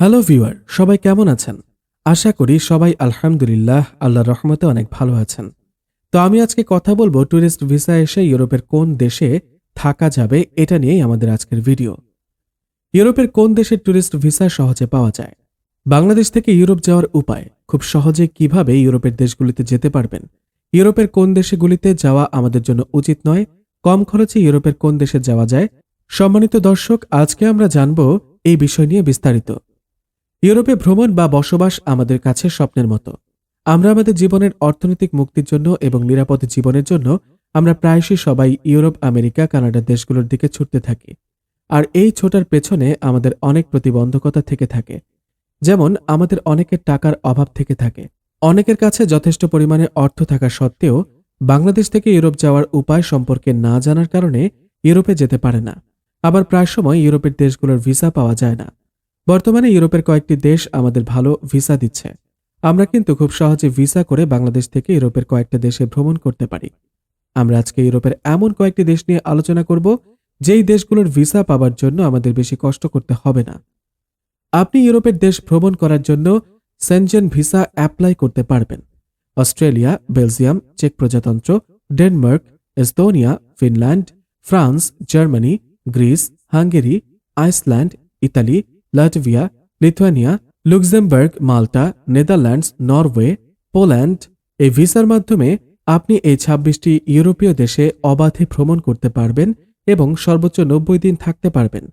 Hello viewer, সবাই কেমন আছেন? আশা করি সবাই আলহামদুলিল্লাহ আল্লাহ রহমতে অনেক ভালো আছেন। তো আমি আজকে কথা বলব ট্যুরিস্ট ভিসা এসে ইউরোপের কোন দেশে থাকা যাবে এটা নিয়েই আমাদের আজকের ভিডিও। ইউরোপের কোন দেশের ট্যুরিস্ট ভিসা সহজে পাওয়া যায়? বাংলাদেশ থেকে ইউরোপ যাওয়ার উপায়, খুব সহজে কীভাবে ইউরোপের দেশগুলিতে যেতে পারবেন? ইউরোপের কোন দেশগুলিতে যাওয়া আমাদের জন্য উচিত নয়? কম খরচে ইউরোপের কোন দেশে যাওয়া যায়? সম্মানিত দর্শক, আজকে আমরা জানব এই বিষয় নিয়ে বিস্তারিত। ইউরোপে ভ্রমণ বা বসবাস আমাদের কাছে স্বপ্নের মতো। আমরা আমাদের জীবনের অর্থনৈতিক মুক্তির জন্য এবং নিরাপদ জীবনের জন্য আমরা প্রায়শই সবাই ইউরোপ, আমেরিকা, কানাডার দেশগুলোর দিকে ছুটতে থাকি। আর এই ছোটার পেছনে আমাদের অনেক প্রতিবন্ধকতা থেকে থাকে। যেমন, আমাদের অনেকের টাকার অভাব থেকে থাকে। অনেকের কাছে যথেষ্ট পরিমাণে অর্থ থাকা সত্ত্বেও বাংলাদেশ থেকে ইউরোপ যাওয়ার উপায় সম্পর্কে না জানার কারণে ইউরোপে যেতে পারে না। আবার প্রায় সময় ইউরোপের দেশগুলোর ভিসা পাওয়া যায় না। বর্তমানে ইউরোপের কয়েকটি দেশ আমাদের ভালো ভিসা দিচ্ছে। আমরা কিন্তু খুব সহজে ভিসা করে বাংলাদেশ থেকে ইউরোপের কয়েকটা দেশে ভ্রমণ করতে পারি। আমরা আজকে ইউরোপের এমন কয়েকটি দেশ নিয়ে আলোচনা করব, যেই দেশগুলোর ভিসা পাওয়ার জন্য আমাদের বেশি কষ্ট করতে হবে না। আপনি ইউরোপের দেশ ভ্রমণ করার জন্য সেনজেন ভিসা অ্যাপ্লাই করতে পারবেন। অস্ট্রেলিয়া, বেলজিয়াম, চেক প্রজাতন্ত্র, Denmark, Estonia, Finland, France, Germany, Greece, Hungary, Iceland, Italy Latvia Lithuania Luxembourg Malta Netherlands Norway Poland এই ভিসার মাধ্যমে আপনি এই ছাব্বিশটি ইউরোপীয় দেশে অবাধে ভ্রমণ করতে পারবেন এবং সর্বোচ্চ নব্বই দিন থাকতে পারবেন।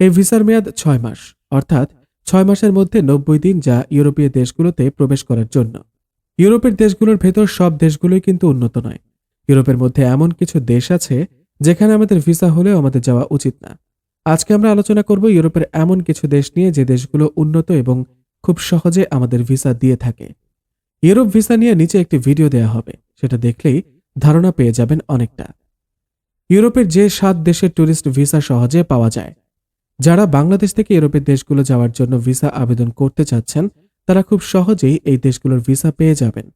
এই ভিসার মেয়াদ ছয় মাস, অর্থাৎ ছয় মাসের মধ্যে নব্বই দিন যা ইউরোপীয় দেশগুলোতে প্রবেশ করার জন্য। ইউরোপের দেশগুলোর ভেতর সব দেশগুলোই কিন্তু উন্নত নয়। ইউরোপের মধ্যে এমন কিছু দেশ আছে যেখানে আমাদের ভিসা হলেও আমাদের যাওয়া উচিত না। আজকে আমরা আলোচনা করব ইউরোপের এমন কিছু দেশ নিয়ে যে দেশগুলো উন্নত এবং খুব সহজে আমাদের ভিসা দিয়ে থাকে। ইউরোপ ভিসা নিয়ে নিচে একটি ভিডিও দেয়া হবে, সেটা দেখলেই ধারণা পেয়ে যাবেন অনেকটা। ইউরোপের যে সাত দেশের ট্যুরিস্ট ভিসা সহজে পাওয়া যায়, যারা বাংলাদেশ থেকে ইউরোপের দেশগুলো যাওয়ার জন্য ভিসা আবেদন করতে চাচ্ছেন, তারা খুব সহজেই এই দেশগুলোর ভিসা পেয়ে যাবেন।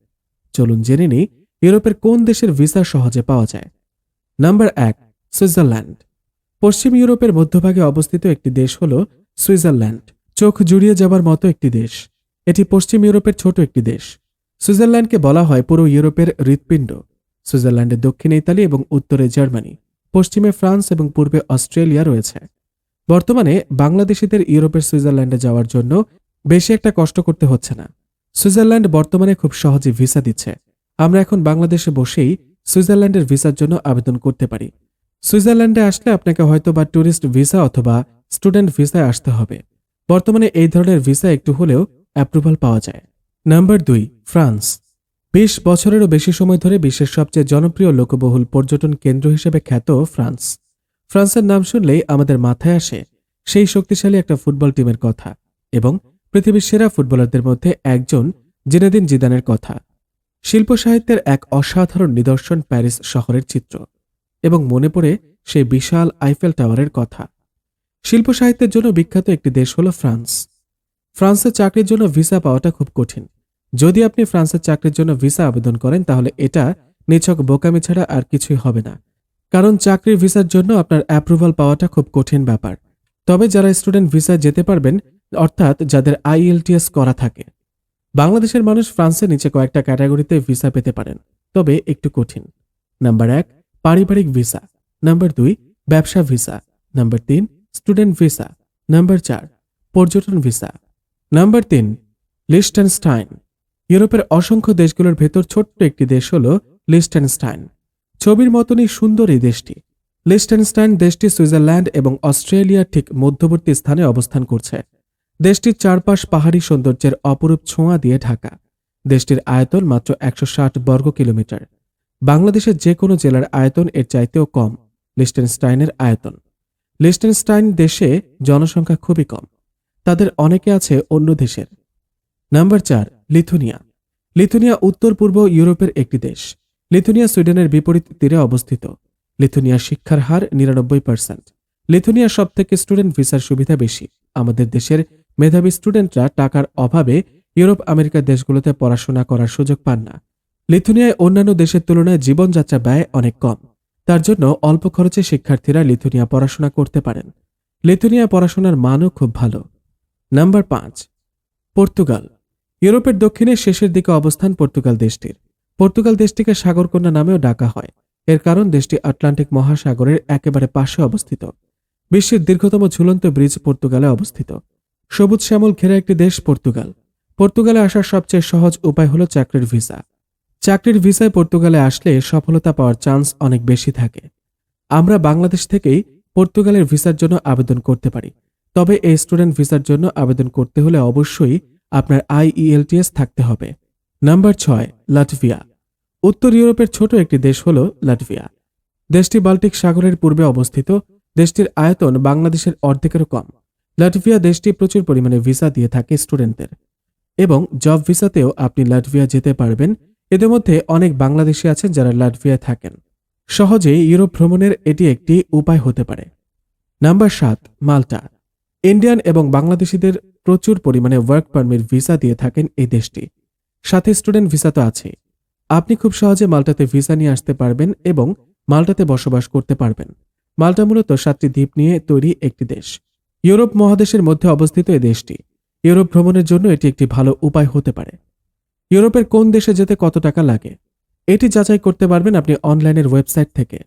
চলুন জেনে নিই ইউরোপের কোন দেশের ভিসা সহজে পাওয়া যায়। নাম্বার এক, সুইজারল্যান্ড। পশ্চিম ইউরোপের মধ্যভাগে অবস্থিত একটি দেশ হল সুইজারল্যান্ড। চোখ জুড়িয়ে যাবার মতো একটি দেশ। এটি পশ্চিম ইউরোপের ছোট একটি দেশ। সুইজারল্যান্ডকে বলা হয় পুরো ইউরোপের হৃৎপিণ্ড। সুইজারল্যান্ডের দক্ষিণে ইতালি এবং উত্তরে জার্মানি। পশ্চিমে ফ্রান্স এবং পূর্বে অস্ট্রেলিয়া রয়েছে। বর্তমানে বাংলাদেশিদের ইউরোপের সুইজারল্যান্ডে যাওয়ার জন্য বেশি একটা কষ্ট করতে হচ্ছে না। সুইজারল্যান্ড বর্তমানে খুব সহজে ভিসা দিচ্ছে। আমরা এখন বাংলাদেশে বসেই সুইজারল্যান্ডের ভিসার জন্য আবেদন করতে পারি। সুইজারল্যান্ডে আসলে আপনাকে হয়তো বা ট্যুরিস্ট ভিসা অথবা স্টুডেন্ট ভিসায় আসতে হবে। বর্তমানে এই ধরনের ভিসা একটু হলেও অ্যাপ্রুভাল পাওয়া যায়। নাম্বার দুই, ফ্রান্স। বিশ বছরেরও বেশি সময় ধরে বিশ্বের সবচেয়ে জনপ্রিয় লোকবহুল পর্যটন কেন্দ্র হিসেবে খ্যাত ফ্রান্স। ফ্রান্সের নাম শুনলেই আমাদের মাথায় আসে সেই শক্তিশালী একটা ফুটবল টিমের কথা এবং পৃথিবীর সেরা ফুটবলারদের মধ্যে একজন জিনেদিন জিদানের কথা। শিল্প সাহিত্যের এক অসাধারণ নিদর্শন প্যারিস শহরের চিত্র। এবং মনে পড়ে সেই বিশাল আইফেল টাওয়ারের কথা। শিল্প সাহিত্যের জন্য বিখ্যাত একটি দেশ হল ফ্রান্স। ফ্রান্সের চাকরির জন্য ভিসা পাওয়াটা খুব কঠিন। যদি আপনি ফ্রান্সের চাকরির জন্য ভিসা আবেদন করেন, তাহলে এটা নিছক বোকামি ছাড়া আর কিছুই হবে না। কারণ চাকরির ভিসার জন্য আপনার অ্যাপ্রুভাল পাওয়াটা খুব কঠিন ব্যাপার। তবে যারা স্টুডেন্ট ভিসা যেতে পারবেন, অর্থাৎ যাদের আইএলটিএস করা থাকে, বাংলাদেশের মানুষ ফ্রান্সের নিচে কয়েকটা ক্যাটাগরিতে ভিসা পেতে পারেন। তবে একটু কঠিন। নাম্বার এক পারিবারিক ভিসা। নাম্বার দুই, ব্যবসা ভিসা। নাম্বার তিন, স্টুডেন্ট ভিসা। নাম্বার চার, পর্যটন ভিসা। নাম্বার তিন লিস্টেনস্টাইন ইউরোপের অসংখ্য দেশগুলোর ভেতর ছোট্ট একটি দেশ হল লিস্টেনস্টাইন ছবির মতনই সুন্দর এই দেশটি। লিস্টেনস্টাইন দেশটি সুইজারল্যান্ড এবং অস্ট্রেলিয়ার ঠিক মধ্যবর্তী স্থানে অবস্থান করছে। দেশটির চারপাশ পাহাড়ি সৌন্দর্যের অপরূপ ছোঁয়া দিয়ে ঢাকা। দেশটির আয়তন মাত্র একশো ষাট বর্গ কিলোমিটার বাংলাদেশের যে কোনো জেলার আয়তন এর চাইতেও কম, লিস্টেনস্টাইনের আয়তন। লিস্টেনস্টাইন দেশে জনসংখ্যা খুবই কম, তাদের অনেকে আছে অন্য দেশের। নাম্বার চার, লিথুনিয়া। লিথুনিয়া উত্তর পূর্ব ইউরোপের একটি দেশ। লিথুনিয়া সুইডেনের বিপরীত তীরে অবস্থিত। লিথুনিয়া শিক্ষার হার নিরানব্বই পার্সেন্ট। লিথুনিয়া সব থেকে স্টুডেন্ট ভিসার সুবিধা বেশি। আমাদের দেশের মেধাবী স্টুডেন্টরা টাকার অভাবে ইউরোপ আমেরিকার দেশগুলোতে পড়াশোনা করার সুযোগ পান না। লিথুনিয়ায় অন্যান্য দেশের তুলনায় জীবনযাত্রা ব্যয় অনেক কম। তার জন্য অল্প খরচে শিক্ষার্থীরা লিথুনিয়া পড়াশোনা করতে পারেন। লিথুনিয়া পড়াশোনার মানও খুব ভালো। নাম্বার পাঁচ, পর্তুগাল। ইউরোপের দক্ষিণে শেষের দিকে অবস্থান পর্তুগাল দেশটির। পর্তুগাল দেশটিকে সাগরকন্যা নামেও ডাকা হয়। এর কারণ দেশটি আটলান্টিক মহাসাগরের একেবারে পাশে অবস্থিত। বিশ্বের দীর্ঘতম ঝুলন্ত ব্রিজ পর্তুগালে অবস্থিত। সবুজ শ্যামল ঘেরা একটি দেশ পর্তুগাল। পর্তুগালে আসার সবচেয়ে সহজ উপায় হলো চাকরির ভিসা। চাকরির ভিসায় পর্তুগালে আসলে সফলতা পাওয়ার চান্স অনেক বেশি থাকে। আমরা বাংলাদেশ থেকেই পর্তুগালের ভিসার জন্য আবেদন করতে পারি। তবে এই স্টুডেন্ট ভিসার জন্য আবেদন করতে হলে অবশ্যই আপনার আইইএলটিএস থাকতে হবে। নাম্বার ছয়, লাটভিয়া। উত্তর ইউরোপের ছোট একটি দেশ হল লাটভিয়া। দেশটি বাল্টিক সাগরের পূর্বে অবস্থিত। দেশটির আয়তন বাংলাদেশের অর্ধেকেরও কম। লাটভিয়া দেশটি প্রচুর পরিমাণে ভিসা দিয়ে থাকে স্টুডেন্টদের। এবং জব ভিসাতেও আপনি লাটভিয়া যেতে পারবেন এদের মধ্যে অনেক বাংলাদেশি আছেন যারা লাটভিয়ায় থাকেন। সহজেই ইউরোপ ভ্রমণের এটি একটি উপায় হতে পারে। নাম্বার সাত, মাল্টা। ইন্ডিয়ান এবং বাংলাদেশিদের প্রচুর পরিমাণে ওয়ার্ক পারমিট ভিসা দিয়ে থাকেন এই দেশটি। সাথে স্টুডেন্ট ভিসা তো আছে আপনি খুব সহজে মাল্টাতে ভিসা নিয়ে আসতে পারবেন এবং মাল্টাতে বসবাস করতে পারবেন। মাল্টা মূলত সাতটি দ্বীপ নিয়ে তৈরি একটি দেশ। ইউরোপ মহাদেশের মধ্যে অবস্থিত এই দেশটি। ইউরোপ ভ্রমণের জন্য এটি একটি ভালো উপায় হতে পারে। ইউরোপের কোন দেশে যেতে কত টাকা লাগে? এটি যাচাই করতে পারবেন আপনি অনলাইনের ওয়েবসাইট থেকে।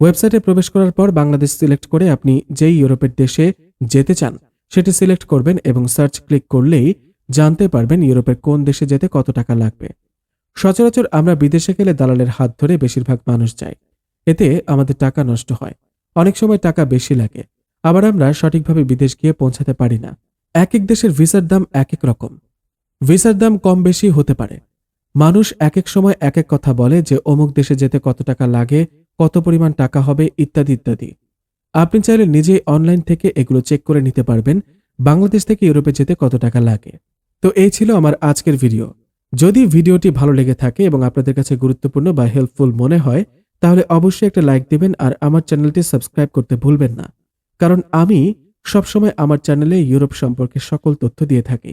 ওয়েবসাইটে প্রবেশ করার পর বাংলাদেশ সিলেক্ট করে আপনি যেই ইউরোপের দেশে যেতে চান, সেটি সিলেক্ট করবেন এবং সার্চ ক্লিক করলেই জানতে পারবেন ইউরোপের কোন দেশে যেতে কত টাকা লাগবে। সচরাচর আমরা বিদেশে গেলে দালালের হাত ধরে বেশিরভাগ মানুষ যায় এতে আমাদের টাকা নষ্ট হয়। অনেক সময় টাকা বেশি লাগে। আবার আমরা সঠিকভাবে বিদেশ গিয়ে পৌঁছাতে পারি না। এক এক দেশের ভিসার দাম এক এক রকম। ভিসার দাম কম বেশি হতে পারে। মানুষ এক এক সময় এক এক কথা বলে যে, অমুক দেশে যেতে কত টাকা লাগে, কত পরিমাণ টাকা হবে, ইত্যাদি ইত্যাদি। আপনি চাইলে নিজেই অনলাইন থেকে এগুলো চেক করে নিতে পারবেন, বাংলাদেশ থেকে ইউরোপে যেতে কত টাকা লাগে। তো এই ছিল আমার আজকের ভিডিও। যদি ভিডিওটি ভালো লেগে থাকে এবং আপনাদের কাছে গুরুত্বপূর্ণ বা হেল্পফুল মনে হয়, তাহলে অবশ্যই একটা লাইক দিবেন আর আমার চ্যানেলটি সাবস্ক্রাইব করতে ভুলবেন না। কারণ আমি সবসময় আমার চ্যানেলে ইউরোপ সম্পর্কে সকল তথ্য দিয়ে থাকি।